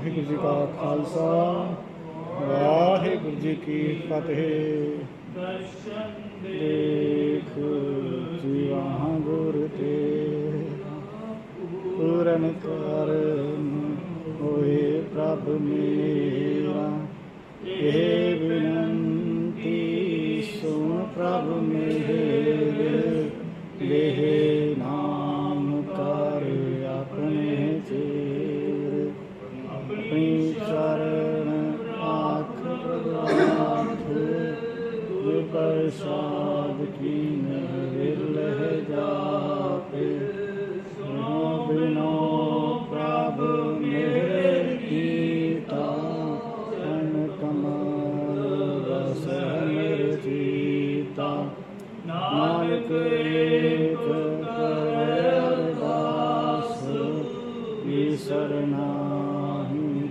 ਵਾਹਿਗੁਰੂ ਜੀ ਕਾ ਖਾਲਸਾ, ਵਾਹਿਗੁਰੂ ਜੀ ਕੀ ਫਤਿਹ। ਦੇਖ ਜੀਵਾਂ ਗੁਰ ਤੇ, ਪੂਰਨ ਕਰਨ ਹੋਏ ਪ੍ਰਭ ਮੇਰਾ। ਇਹ ਬਿਨੰਤੀ ਸੁਣ ਪ੍ਰਭ ਪ੍ਰਸਾਦ ਕੀ ਲਹਿ ਜਾਪੇ। ਸੋ ਬਿਨੋ ਪ੍ਰਭ ਮੇਰੇ ਕੀਤਾ ਅਨ ਕਮਲ ਰਸ ਮੇਰੇ ਜੀਤਾ। ਨਾਨਕ ਏਕ ਕਰੇ ਅਰਦਾਸ ਈਸ਼ਰ ਨਾਹੀ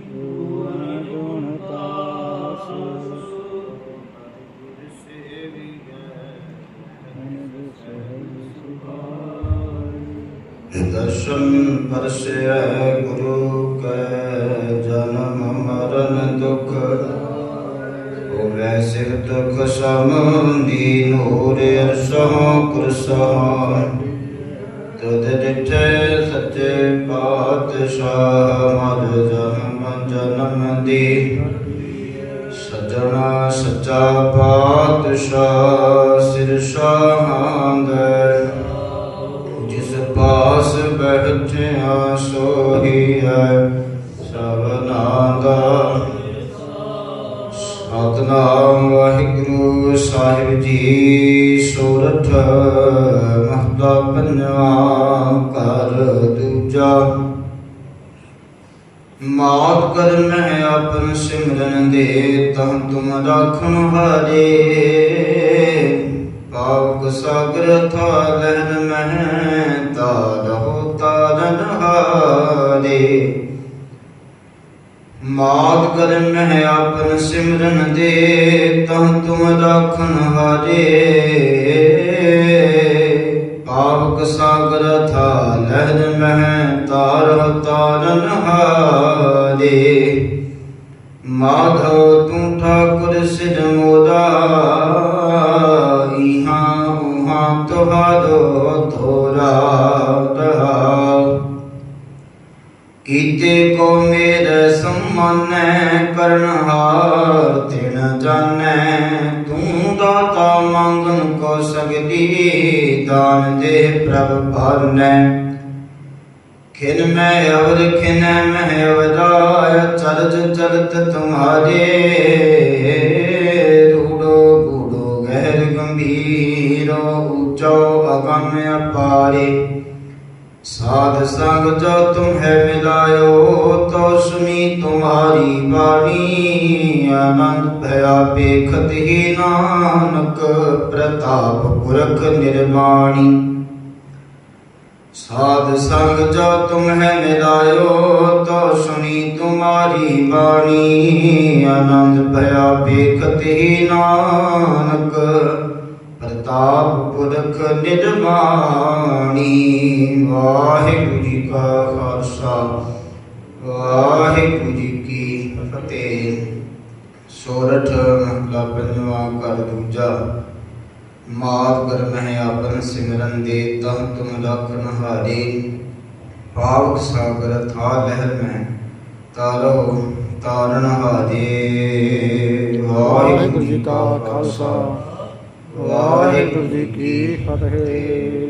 ਦਰਸ਼ਨ ਪਰਸੈ ਗੁਰੂ ਕੈ ਜਨਮ ਮਰਨ ਦੁਖ। ਹੋਵੇ ਸਿਰ ਦੁਖ ਸਮੰਦੀ ਨੂਰ ਅਰਸਹੁ ਕੁਰਸਹੁ ਤੁਧ ਡਿਠੇ ਸੱਚੇ ਪਾਤਸ਼ਾਹ ਮਰ ਜਨਮ ਜਨਮ ਦੀ। ਸਜਣਾ ਸੱਚਾ ਪਾਤਸ਼ਾਹ ਸਿਰ ਸ਼ਾਹਾਂਦਰ ਪਾਸ ਬੈਠਿਆ ਸੋਹੀ ਹੈ ਸਭਨਾ ਦਾ ਸਤਨਾਮ ਵਾਹਿਗੁਰੂ ਸਾਹਿਬ ਜੀ ਸੋਰਠ ਮਹਤਾ ਪੰਜਵਾ ਕਰ ਦੂਜਾ। ਮਾਤ ਕਰ ਮੈਂ ਆਪਨ ਸਿਮਰਨ ਦੇ ਤਹ ਤੁਮ ਰਾਖਣ ਹਾਰੇ। ਪਾਵਕ ਸਾਗਰ ਥਾ ਲਹਿਰ ਮਹਿ ਮਾਤ ਕਰ ਮੈਂ ਆਪਨ ਸਿਮਰਨ ਦੇ ਤਹ ਤੁਮ ਰਾਖਣ ਹਾਰੇ। ਪਾਵਕ ਸਾਗਰ ਥਾ, ਲਹਿਰ ਮਹਿ ਤਾਰਹੁ ਤਾਰਨ ਹਾਰੇ। ਮਾਧਵ ਤੂੰ ਠਾਕੁਰ ਸਿਰ ਮੋਦਾ ਇਹਾਂ ਉਹਾਂ ਤੁਹਾਰੋ ਥੋਰਾ ਰਹਾ ਕੀਤੇ ਕੋ ਮੇਰੇ ਸੰਮਾਨੈ ਕਰਨਹਾਰ ਤਿਨ ਜਾਣੈ, ਤੂੰ ਦਾਤਾ ਮੰਗਨ ਕੋ ਸਗਦੀ ਦਾਨ ਦੇ ਪ੍ਰਭ ਭਾਨੈ ਖਿਨ ਮੈਂ ਅਵਰ, ਖਿਨ ਮੈਂ ਅਵਦਾਇ ਚਰਜ ਚਰਤ ਤੁਮਾਰੇ। ਰੂੜੋ ਬੂੜੋ ਗਹਿਰ ਗੰਭੀਰੋ, ਉੱਚੋ ਅਗਮ ਅਪਾਰੇ। ਸਾਧ ਸੰਗ ਜੋ ਤੁਮਹਿ ਮਿਲਾਇਓ ਤੋ ਸੁਣੀ ਤੁਮਾਰੀ ਬਾਣੀ। ਆਨੰਦ ਭਇਆ ਬੇਖਤ ਹੀ ਨਾਨਕ, ਪ੍ਰਤਾਪ ਪੁਰਖ ਨਿਰਮਾਣੀ। ਸਾਧ ਸੰਗ ਜੋ ਤੁਮਹਿ ਮਿਲਾਇਓ ਤੋ ਸੁਣੀ ਤੁਮਾਰੀ ਬਾਣੀ। ਆਨੰਦ ਭਇਆ ਬੇਖਤ ਹੀ ਨਾਨਕ ਪ੍ਰਤਾਪ ਪੁਰਖ ਨਿਰਮਾਣੀ। ਵਾਹਿਗੁਰੂ ਜੀ ਕਾ ਖਾਲਸਾ। ਵਾਹਿਗੁਰੂ ਜੀ ਕੀ ਫਤਿਹ। ਸੋਰਠ ਮਹਲਾ ਪੰਜਵਾ ਕਰ ਦੂਜਾ। ਮਾਤ ਕਰ ਮਹਿ ਆਪਨ ਸਿਮਰਨ ਦੇ ਤਹ ਤੁਮ ਲਖਨ ਹਾਰੇ ਪਾਵਕ ਸਾਗਰ ਥਾ ਲਹਿਰ ਮੈਂ, ਤਾਰੋ ਤਾਰਨ ਹਾਜੇ ਵਾਹਿਗੁਰੂ ਜੀ ਕਾ ਖਾਲਸਾ। ਵਾਹਿਗੁਰੂ ਜੀ ਕੀ ਫਤਿਹ।